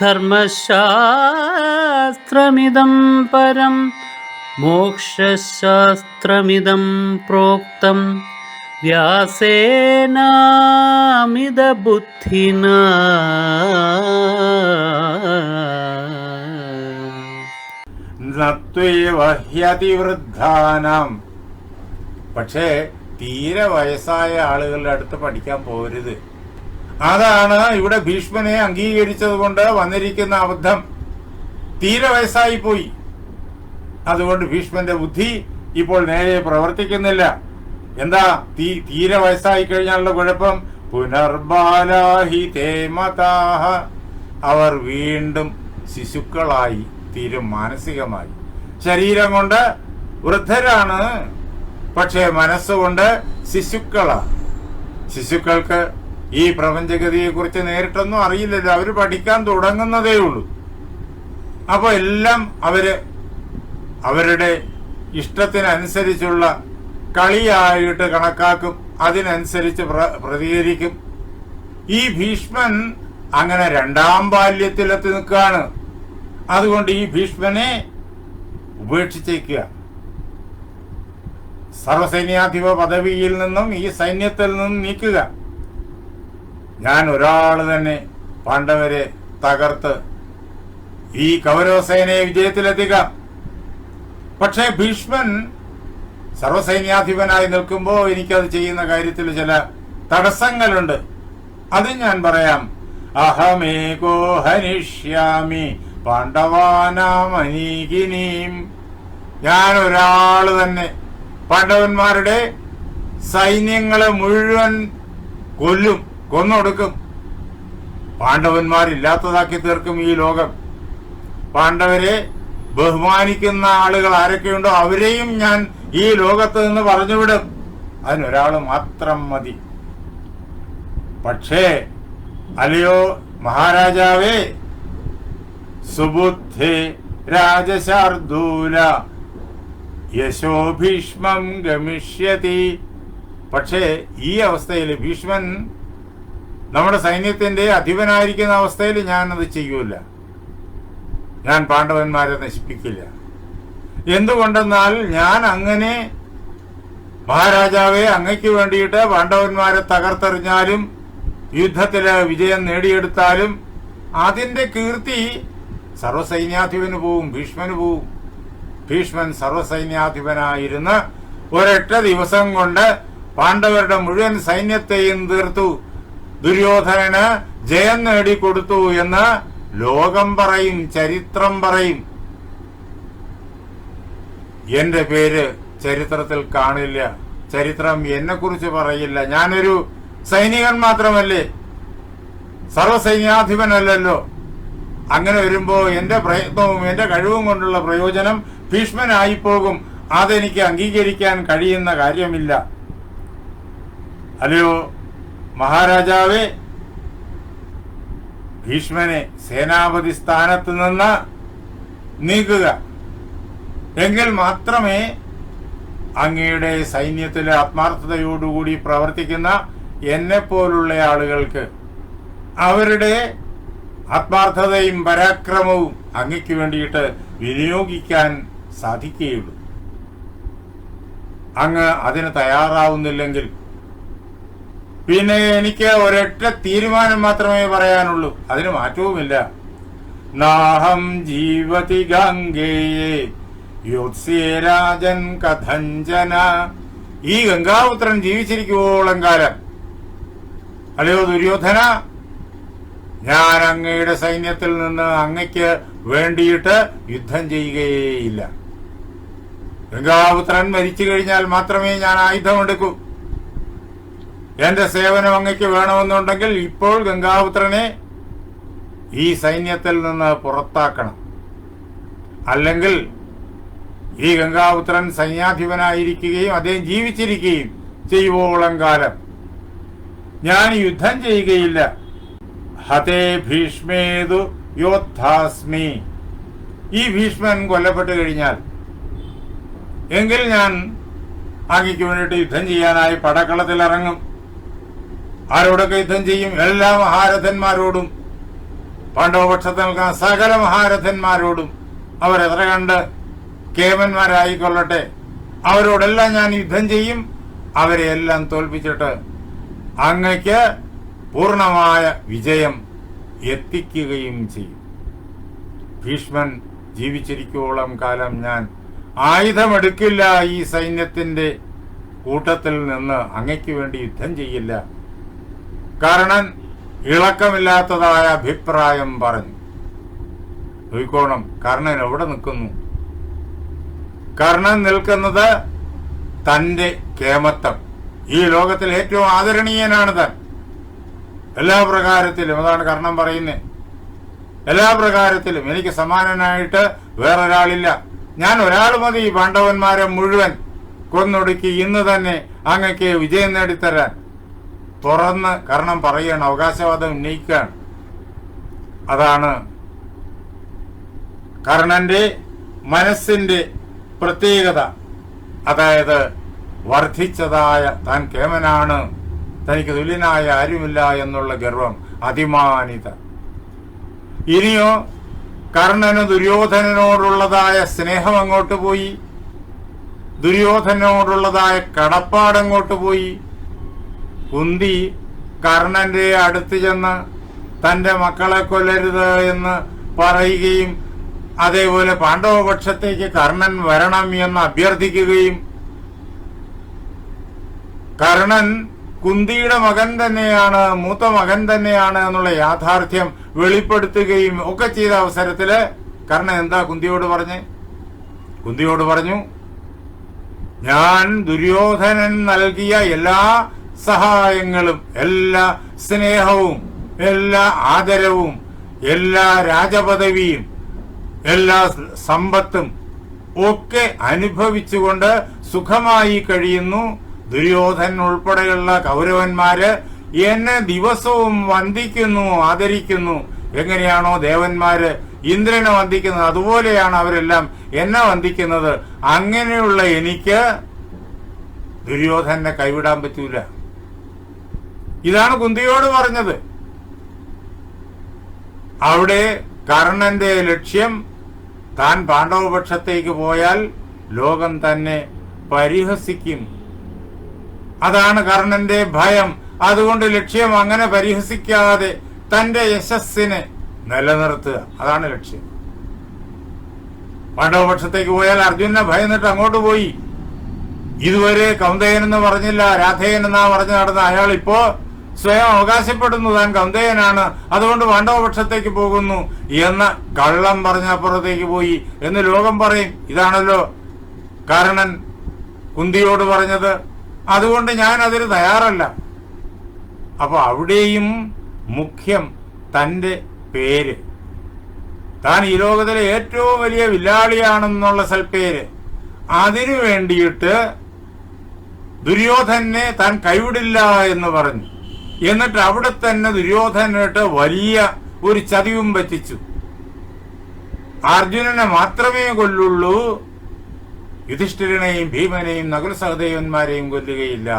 ധർമ്മശാസ്ത്രമിദം പരം മോക്ഷശാസ്ത്രമിതം പ്രോക്തം. വ്യാസേനാമിതബുദ്ധിന. പക്ഷേ തീരെ വയസ്സായ ആളുകളുടെ അടുത്ത് പഠിക്കാൻ പോരുത്. അതാണ് ഇവിടെ ഭീഷ്മനെ അംഗീകരിച്ചതുകൊണ്ട് വന്നിരിക്കുന്ന അബദ്ധം. തീരെ വയസ്സായി പോയി. അതുകൊണ്ട് ഭീഷ്മന്റെ ബുദ്ധി ഇപ്പോൾ നേരെ പ്രവർത്തിക്കുന്നില്ല. എന്താ? തീ തീരെ വയസ്സായി കഴിഞ്ഞാലുള്ള കുഴപ്പം? പുനർബാലാഹി തേമതാഹ അവർ വീണ്ടും ശിശുക്കളായി തീരും മാനസികമായി. ശരീരം കൊണ്ട് വൃദ്ധരാണ്. പക്ഷേ മനസ്സുകൊണ്ട് ശിശുക്കളാണ് ശിശുക്കൾക്ക് ഈ പ്രപഞ്ചഗതിയെ കുറിച്ച് നേരിട്ടൊന്നും അറിയില്ലല്ലോ. അവർ പഠിക്കാൻ തുടങ്ങുന്നതേ ഉള്ളൂ. അപ്പോൾ എല്ലാം അവർ അവരുടെ ഇഷ്ടത്തിനനുസരിച്ചുള്ള കളിയായിട്ട് കണക്കാക്കും. അതിനനുസരിച്ച് പ്ര- പ്രതികരിക്കും. ഈ ഭീഷ്മൻ അങ്ങനെ രണ്ടാം ബാല്യത്തിലെത്തി നിൽക്കുകയാണ്. അതുകൊണ്ട് ഈ ഭീഷ്മനെ ഉപേക്ഷിച്ചേക്കുക. സർവസൈന്യാധിപ പദവിയിൽ നിന്നും ഈ സൈന്യത്തിൽ നിന്നും നീക്കുക. ഞാൻ ഒരാൾ തന്നെ പാണ്ഡവരെ തകർത്ത് ഈ കൗരവസേനയെ വിജയത്തിലെത്തിക്കാം. പക്ഷേ ഭീഷ്മൻ സർവസൈന്യാധിപനായി നിൽക്കുമ്പോൾ എനിക്കത് ചെയ്യുന്ന കാര്യത്തിൽ ചില തടസ്സങ്ങളുണ്ട്. അത് ഞാൻ പറയാം. അഹമേകോ ഹനിഷ്യാമി പാണ്ഡവാനാമനീകിനീം. ഞാൻ ഒരാൾ തന്നെ പാണ്ഡവന്മാരുടെ സൈന്യങ്ങളെ മുഴുവൻ കൊല്ലും. കൊന്നൊടുക്കും. പാണ്ഡവന്മാരില്ലാത്തതാക്കി തീർക്കും ഈ ലോകം. പാണ്ഡവരെ ബഹുമാനിക്കുന്ന ആളുകൾ ആരൊക്കെയുണ്ടോ അവരെയും ഞാൻ ഈ ലോകത്ത് നിന്ന് പറഞ്ഞുവിടും. അതിനൊരാൾ മാത്രം മതി. പക്ഷേ അല്ലയോ മഹാരാജാവേ? സുബുദ്ധി രാജശാർദൂല. യശോ ഭീഷ്മം ഗമിഷ്യതി. പക്ഷേ ഈ അവസ്ഥയിൽ ഭീഷ്മൻ നമ്മുടെ സൈന്യത്തിന്റെ അധിപനായിരിക്കുന്ന അവസ്ഥയിൽ ഞാൻ അത് ചെയ്യൂല. ഞാൻ പാണ്ഡവന്മാരെ നശിപ്പിക്കില്ല. എന്തുകൊണ്ടെന്നാൽ ഞാൻ അങ്ങനെ മഹാരാജാവെ അങ്ങയ്ക്ക് വേണ്ടിയിട്ട് പാണ്ഡവന്മാരെ തകർത്തെറിഞ്ഞാലും യുദ്ധത്തിൽ വിജയം നേടിയെടുത്താലും അതിന്റെ കീർത്തി സർവസൈന്യാധിപന് പോവും ഭീഷ്മന് പോവും. ഭീഷ്മൻ സർവസൈന്യാധിപനായിരുന്ന ഒരൊറ്റ ദിവസം കൊണ്ട് പാണ്ഡവരുടെ മുഴുവൻ സൈന്യത്തെയും തീർത്തു. ദുര്യോധനന് ജയം നേടിക്കൊടുത്തു എന്ന് ലോകം പറയും ചരിത്രം പറയും. എന്റെ പേര് ചരിത്രത്തിൽ കാണില്ല. ചരിത്രം എന്നെ കുറിച്ച് പറയില്ല. ഞാനൊരു സൈനികൻ മാത്രമല്ലേ? സർവസൈന്യാധിപനല്ലല്ലോ അങ്ങനെ വരുമ്പോ എന്റെ പ്രയത്നവും എന്റെ കഴിവും കൊണ്ടുള്ള പ്രയോജനം ഭീഷ്മനായി പോകും അതെനിക്ക് അംഗീകരിക്കാൻ കഴിയുന്ന കാര്യമില്ല. അല്ലയോ? മഹാരാജാവേ ഭീഷ്മനെ സേനാപതി സ്ഥാനത്ത് നിന്ന് നീക്കുക. എങ്കിൽ മാത്രമേ അങ്ങയുടെ സൈന്യത്തിലെ ആത്മാർത്ഥതയോടുകൂടി പ്രവർത്തിക്കുന്ന എന്നെ പോലുള്ള ആളുകൾക്ക് അവരുടെ ആത്മാർത്ഥതയും പരാക്രമവും അങ്ങയ്ക്ക് വേണ്ടിയിട്ട് വിനിയോഗിക്കാൻ സാധിക്കുകയുള്ളൂ. അങ്ങ് അതിന് തയ്യാറാവുന്നില്ലെങ്കിൽ പിന്നെ എനിക്ക് ഒരൊറ്റ തീരുമാനം മാത്രമേ പറയാനുള്ളൂ. അതിന് മാറ്റവുമില്ല. നാഹം ജീവതി ഗംഗയെ രാജൻ കഥഞ്ചന ഈ ഗംഗാപുത്രൻ ജീവിച്ചിരിക്കുവോളം കാലം. അല്ലയോ ദുര്യോധന? ഞാൻ അങ്ങയുടെ സൈന്യത്തിൽ നിന്ന് അങ്ങയ്ക്ക് വേണ്ടിയിട്ട് യുദ്ധം ചെയ്യുകയേയില്ല. ഗംഗാപുത്രൻ മരിച്ചു കഴിഞ്ഞാൽ മാത്രമേ ഞാൻ ആയുധമെടുക്കൂ എന്റെ സേവനം അങ്ങയ്ക്ക് വേണമെന്നുണ്ടെങ്കിൽ ഇപ്പോൾ ഗംഗാപുത്രനെ ഈ സൈന്യത്തിൽ നിന്ന് പുറത്താക്കണം. അല്ലെങ്കിൽ ഈ ഗംഗാപുത്രൻ സൈന്യാധിപനായിരിക്കുകയും അദ്ദേഹം ജീവിച്ചിരിക്കുകയും ചെയ്യുവോളം കാലം. ഞാൻ യുദ്ധം ചെയ്യുകയില്ല. ഹതേ ഭീഷ്മേതു യോദ്ധാസ്മി. ഈ ഭീഷ്മൻ കൊല്ലപ്പെട്ടു കഴിഞ്ഞാൽ എങ്കിൽ ഞാൻ അങ്ങയ്ക്ക് വേണ്ടിയിട്ട് യുദ്ധം ചെയ്യാനായി പടക്കളത്തിൽ ഇറങ്ങും ആരോടൊക്കെ യുദ്ധം ചെയ്യും? എല്ലാ മഹാരഥന്മാരോടും. പാണ്ഡവപക്ഷത്ത് നിൽക്കുന്ന സകല മഹാരഥന്മാരോടും അവർ എത്ര കണ്ട് കേമന്മാരായിക്കൊള്ളട്ടെ അവരോടെല്ലാം ഞാൻ യുദ്ധം ചെയ്യും. അവരെ എല്ലാം തോൽപ്പിച്ചിട്ട് അങ്ങയ്ക്ക് പൂർണമായ വിജയം എത്തിക്കുകയും ചെയ്യും. ഭീഷ്മൻ ജീവിച്ചിരിക്കോളം കാലം ഞാൻ ആയുധമെടുക്കില്ല ഈ സൈന്യത്തിന്റെ കൂട്ടത്തിൽ നിന്ന് അങ്ങയ്ക്ക് വേണ്ടി യുദ്ധം ചെയ്യില്ല. കാരണം ഇളക്കമില്ലാത്തതായ അഭിപ്രായം പറഞ്ഞു. ചോദിക്കോണം കർണൻ എവിടെ നിൽക്കുന്നു? കർണൻ നിൽക്കുന്നത് തന്റെ കേമത്തം. ഈ ലോകത്തിൽ ഏറ്റവും ആദരണീയനാണ് താൻ എല്ലാ പ്രകാരത്തിലും അതാണ് കർണൻ പറയുന്നത്. എല്ലാ പ്രകാരത്തിലും എനിക്ക് സമാനനായിട്ട് വേറൊരാളില്ല. ഞാൻ ഒരാൾ മതി പാണ്ഡവന്മാരെ മുഴുവൻ കൊന്നൊടുക്കി ഇന്ന് തന്നെ അങ്ങക്ക് വിജയം നേടിത്തരാൻ. തുറന്ന് കാരണം പറയുകയാണ് അവകാശവാദം ഉന്നയിക്കുകയാണ്. അതാണ് കർണന്റെ മനസ്സിന്റെ പ്രത്യേകത. അതായത് വർദ്ധിച്ചതായ താൻ കേമനാണ് തനിക്ക് തുല്യനായ ആരുമില്ല എന്നുള്ള ഗർവം അതിമാനിത. ഇനിയോ കർണന് ദുര്യോധനനോടുള്ളതായ സ്നേഹം അങ്ങോട്ട് പോയി ദുര്യോധനോടുള്ളതായ കടപ്പാടങ്ങോട്ട് പോയി കുന്തി കർണന്റെ അടുത്ത് ചെന്ന് തന്റെ മക്കളെ കൊല്ലരുത് എന്ന് പറയുകയും അതേപോലെ പാണ്ഡവപക്ഷത്തേക്ക് കർണൻ വരണം എന്ന് അഭ്യർത്ഥിക്കുകയും കർണൻ കുന്തിയുടെ മകൻ തന്നെയാണ് മൂത്ത മകൻ തന്നെയാണ് എന്നുള്ള യാഥാർത്ഥ്യം വെളിപ്പെടുത്തുകയും ഒക്കെ ചെയ്ത അവസരത്തിൽ കർണൻ എന്താ കുന്തിയോട് പറഞ്ഞ്? കുന്തിയോട് പറഞ്ഞു ഞാൻ ദുര്യോധനൻ നൽകിയ എല്ലാ സഹായങ്ങളും എല്ലാ സ്നേഹവും എല്ലാ ആദരവും എല്ലാ രാജപദവിയും എല്ലാ സമ്പത്തും ഒക്കെ അനുഭവിച്ചുകൊണ്ട് സുഖമായി കഴിയുന്നു. ദുര്യോധൻ ഉൾപ്പെടെയുള്ള കൗരവന്മാര് എന്നെ ദിവസവും വന്ദിക്കുന്നു ആദരിക്കുന്നു. എങ്ങനെയാണോ ദേവന്മാര് ഇന്ദ്രനെ വന്ദിക്കുന്നത് അതുപോലെയാണ് അവരെല്ലാം എന്നെ വന്ദിക്കുന്നത്. അങ്ങനെയുള്ള എനിക്ക് ദുര്യോധനെ കൈവിടാൻ പറ്റൂല. ഇതാണ് കുന്തിയോട് പറഞ്ഞത്. അവിടെ കർണന്റെ ലക്ഷ്യം താൻ പാണ്ഡവപക്ഷത്തേക്ക് പോയാൽ ലോകം തന്നെ പരിഹസിക്കും. അതാണ് കർണന്റെ ഭയം. അതുകൊണ്ട് ലക്ഷ്യം അങ്ങനെ പരിഹസിക്കാതെ തന്റെ യശസ്സിനെ നിലനിർത്തുക. അതാണ് ലക്ഷ്യം. പാണ്ഡവപക്ഷത്തേക്ക് പോയാൽ അർജുനെ ഭയന്നിട്ട് അങ്ങോട്ട് പോയി. ഇതുവരെ കൗന്ദയൻ എന്ന് പറഞ്ഞില്ല രാധേയൻ എന്നാ പറഞ്ഞു നടന്ന അയാൾ ഇപ്പോ സ്വയം അവകാശപ്പെടുന്നു താൻ കന്തേയനാണ് അതുകൊണ്ട് പാണ്ഡവപക്ഷത്തേക്ക് പോകുന്നു എന്ന കള്ളം പറഞ്ഞപ്പുറത്തേക്ക് പോയി എന്ന് ലോകം പറയും. ഇതാണല്ലോ കാരണൻ കുന്തിയോട് പറഞ്ഞത്. അതുകൊണ്ട് ഞാൻ അതിന് തയ്യാറല്ല. അപ്പൊ അവിടെയും മുഖ്യം തന്റെ പേര്. താൻ ഈ ലോകത്തിലെ ഏറ്റവും വലിയ വില്ലാളിയാണെന്നുള്ള സൽപ്പേര് അതിനു വേണ്ടിയിട്ട് ദുര്യോധനെ താൻ കൈവിടില്ല എന്ന് പറഞ്ഞു. എന്നിട്ട് അവിടെ തന്നെ ദുര്യോധനായിട്ട് വലിയ ഒരു ചതിവും പറ്റിച്ചു. അർജുനനെ മാത്രമേ കൊല്ലുള്ളൂ. യുധിഷ്ഠിരനെയും ഭീമനെയും നകുല സഹദേവന്മാരെയും കൊല്ലുകയില്ല.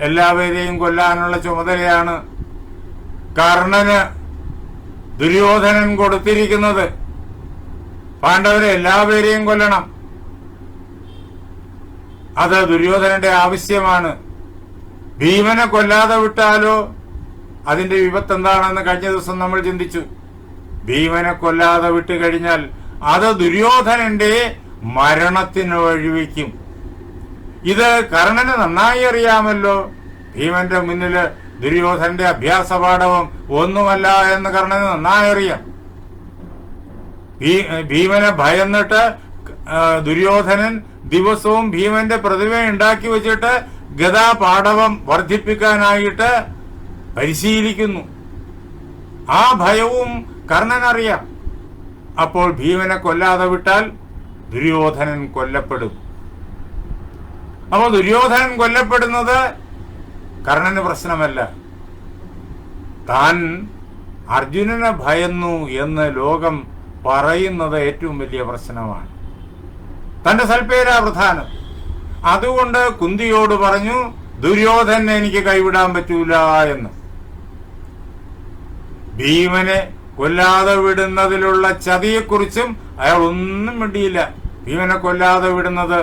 എല്ലാവരെയും കൊല്ലാനുള്ള ചുമതലയാണ് കർണന് ദുര്യോധനൻ കൊടുത്തിരിക്കുന്നത്. പാണ്ഡവരെ എല്ലാവരെയും കൊല്ലണം. അത് ദുര്യോധനന്റെ ആവശ്യമാണ്. ഭീമനെ കൊല്ലാതെ വിട്ടാലോ? അതിന്റെ വിപത്ത് എന്താണെന്ന് കഴിഞ്ഞ ദിവസം നമ്മൾ ചിന്തിച്ചു. ഭീമനെ കൊല്ലാതെ വിട്ടു കഴിഞ്ഞാൽ അത് ദുര്യോധനന്റെ മരണത്തിന് വഴിവെക്കും. ഇത് കർണന് നന്നായി അറിയാമല്ലോ. ഭീമന്റെ മുന്നിൽ ദുര്യോധന്റെ അഭ്യാസ പാഠവും ഒന്നുമല്ല എന്ന് കർണന് നന്നായി അറിയാം. ഭീമനെ ഭയന്നിട്ട് ദുര്യോധനൻ ദിവസവും ഭീമന്റെ പ്രതിമ ഉണ്ടാക്കി വെച്ചിട്ട് ഗതാപാടവം വർദ്ധിപ്പിക്കാനായിട്ട് പരിശീലിക്കുന്നു. ആ ഭയവും കർണനറിയാം. അപ്പോൾ ഭീമനെ കൊല്ലാതെ വിട്ടാൽ ദുര്യോധനൻ കൊല്ലപ്പെടും. അപ്പോൾ ദുര്യോധനൻ കൊല്ലപ്പെടുന്നത് കർണന് പ്രശ്നമല്ല. താൻ അർജുനനെ ഭയന്നു എന്ന് ലോകം പറയുന്നത് ഏറ്റവും വലിയ പ്രശ്നമാണ്. തന്റെ സൽപ്പേരാ പ്രധാനം. അതുകൊണ്ട് കുന്തിയോട് പറഞ്ഞു ദുര്യോധനെ എനിക്ക് കൈവിടാൻ പറ്റൂല എന്ന്. ഭീമനെ കൊല്ലാതെ വിടുന്നതിലുള്ള ചതിയെക്കുറിച്ചും അയാൾ ഒന്നും മിണ്ടിയില്ല. ഭീമനെ കൊല്ലാതെ വിടുന്നത്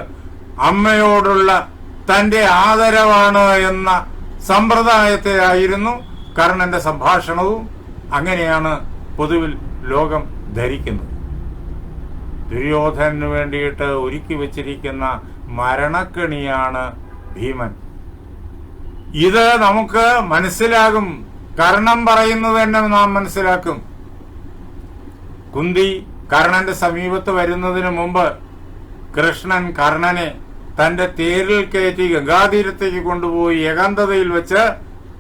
അമ്മയോടുള്ള തന്റെ ആദരവാണ് എന്ന സമ്പ്രദായത്തിലായിരുന്നു കർണന്റെ സംഭാഷണവും. അങ്ങനെയാണ് പൊതുവിൽ ലോകം ധരിക്കുന്നത്. ദുര്യോധനു വേണ്ടിയിട്ട് ഒരുക്കി വച്ചിരിക്കുന്ന മരണക്കെണിയാണ് ഭീമൻ. ഇത് നമുക്ക് മനസ്സിലാകും. കർണം പറയുന്നത് തന്നെ നാം മനസ്സിലാക്കും. കുന്തി കർണന്റെ സമീപത്ത് വരുന്നതിന് മുമ്പ് കൃഷ്ണൻ കർണനെ തന്റെ തേരിൽ കയറ്റി ഗംഗാതീരത്തേക്ക് കൊണ്ടുപോയി ഏകാന്തതയിൽ വെച്ച്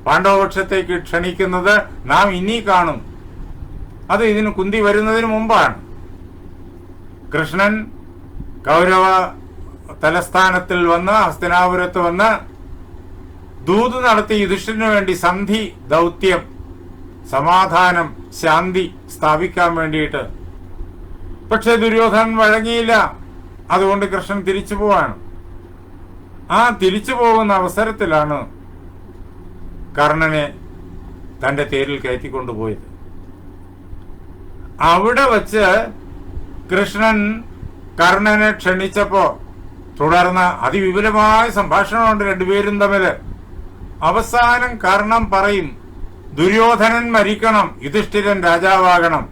പാണ്ഡവപക്ഷത്തേക്ക് ക്ഷണിക്കുന്നത് നാം ഇനി കാണും. അത് ഇതിന് കുന്തി വരുന്നതിന് മുമ്പാണ്. കൃഷ്ണൻ കൗരവ തലസ്ഥാനത്തിൽ വന്ന് ഹസ്തനാപുരത്ത് വന്ന് ദൂത് നടത്തി യുധിഷ്ഠിനു വേണ്ടി സന്ധി ദൗത്യം സമാധാനം ശാന്തി സ്ഥാപിക്കാൻ വേണ്ടിയിട്ട്. പക്ഷെ ദുര്യോധനൻ വഴങ്ങിയില്ല. അതുകൊണ്ട് കൃഷ്ണൻ തിരിച്ചു പോവാണ്. ആ തിരിച്ചു പോകുന്ന അവസരത്തിലാണ് കർണനെ തന്റെ തേരിൽ കയറ്റിക്കൊണ്ടുപോയത്. അവിടെ വച്ച് കൃഷ്ണൻ കർണനെ ക്ഷണിച്ചപ്പോ തുടർന്ന് അതിവിപുലമായ സംഭാഷണമുണ്ട് രണ്ടുപേരും തമ്മിൽ അവസാനം കാരണം പറയും ദുര്യോധനൻ മരിക്കണം യുധിഷ്ഠിരൻ രാജാവാകണം.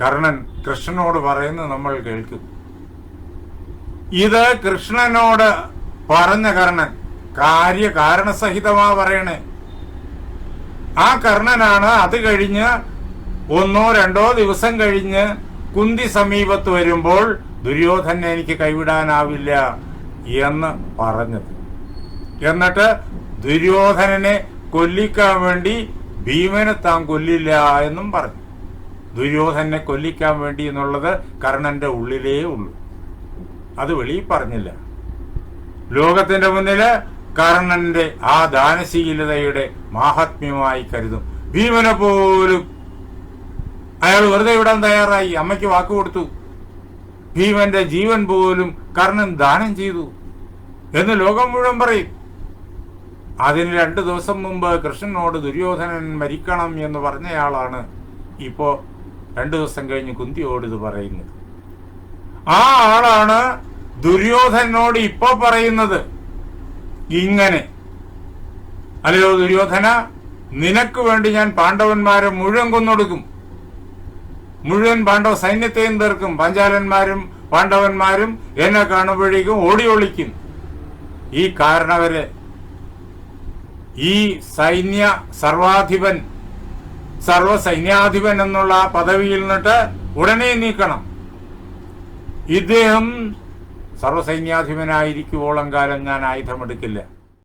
കർണൻ കൃഷ്ണനോട് പറയുന്നത് നമ്മൾ കേൾക്കും. ഇത് കൃഷ്ണനോട് പറഞ്ഞ കർണൻ കാര്യകാരണസഹിതമാ പറയണേ. ആ കർണനാണ് അത് കഴിഞ്ഞ് ഒന്നോ രണ്ടോ ദിവസം കഴിഞ്ഞ് കുന്തി സമീപത്ത് വരുമ്പോൾ ദുര്യോധനെ എനിക്ക് കൈവിടാനാവില്ല എന്ന് പറഞ്ഞത്. എന്നിട്ട് ദുര്യോധനനെ കൊല്ലിക്കാൻ വേണ്ടി ഭീമനെ താൻ കൊല്ലില്ല എന്നും പറഞ്ഞു. ദുര്യോധനെ കൊല്ലിക്കാൻ വേണ്ടി എന്നുള്ളത് കർണന്റെ ഉള്ളിലേ ഉള്ളൂ. അത് വെളിയിൽ പറഞ്ഞില്ല. ലോകത്തിന്റെ മുന്നിൽ കർണന്റെ ആ ദാനശീലതയുടെ മാഹാത്മ്യമായി കരുതും. ഭീമനെ പോലും അയാൾ വെറുതെ വിടാൻ തയ്യാറായി. അമ്മയ്ക്ക് വാക്ക് കൊടുത്തു. ഭീമന്റെ ജീവൻ പോലും കർണൻ ദാനം ചെയ്തു എന്ന് ലോകം മുഴുവൻ പറയും. അതിന് രണ്ടു ദിവസം മുമ്പ് കൃഷ്ണനോട് ദുര്യോധനൻ മരിക്കണം എന്ന് പറഞ്ഞയാളാണ് ഇപ്പോ രണ്ടു ദിവസം കഴിഞ്ഞ് കുന്തിയോട് ഇത് പറയുന്നത്. ആ ആളാണ് ദുര്യോധനോട് ഇപ്പൊ പറയുന്നത്. ഇങ്ങനെ. അല്ലയോ ദുര്യോധന നിനക്ക് വേണ്ടി ഞാൻ പാണ്ഡവന്മാരെ മുഴുവൻ കൊന്നൊടുക്കും. മുഴുവൻ പാണ്ഡവ സൈന്യത്തെയും തീർക്കും പഞ്ചാലന്മാരും പാണ്ഡവന്മാരും എന്നെ കാണുമ്പോഴേക്കും ഓടി ഒളിക്കും. ഈ കാരണവരെ ഈ സൈന്യ സർവാധിപൻ സർവ സൈന്യാധിപൻ എന്നുള്ള പദവിയിൽ നിന്നിട്ട് ഉടനെ നീക്കണം. ഇദ്ദേഹം സർവസൈന്യാധിപനായിരിക്കുവോളം കാലം ഞാൻ ആയുധമെടുക്കില്ല.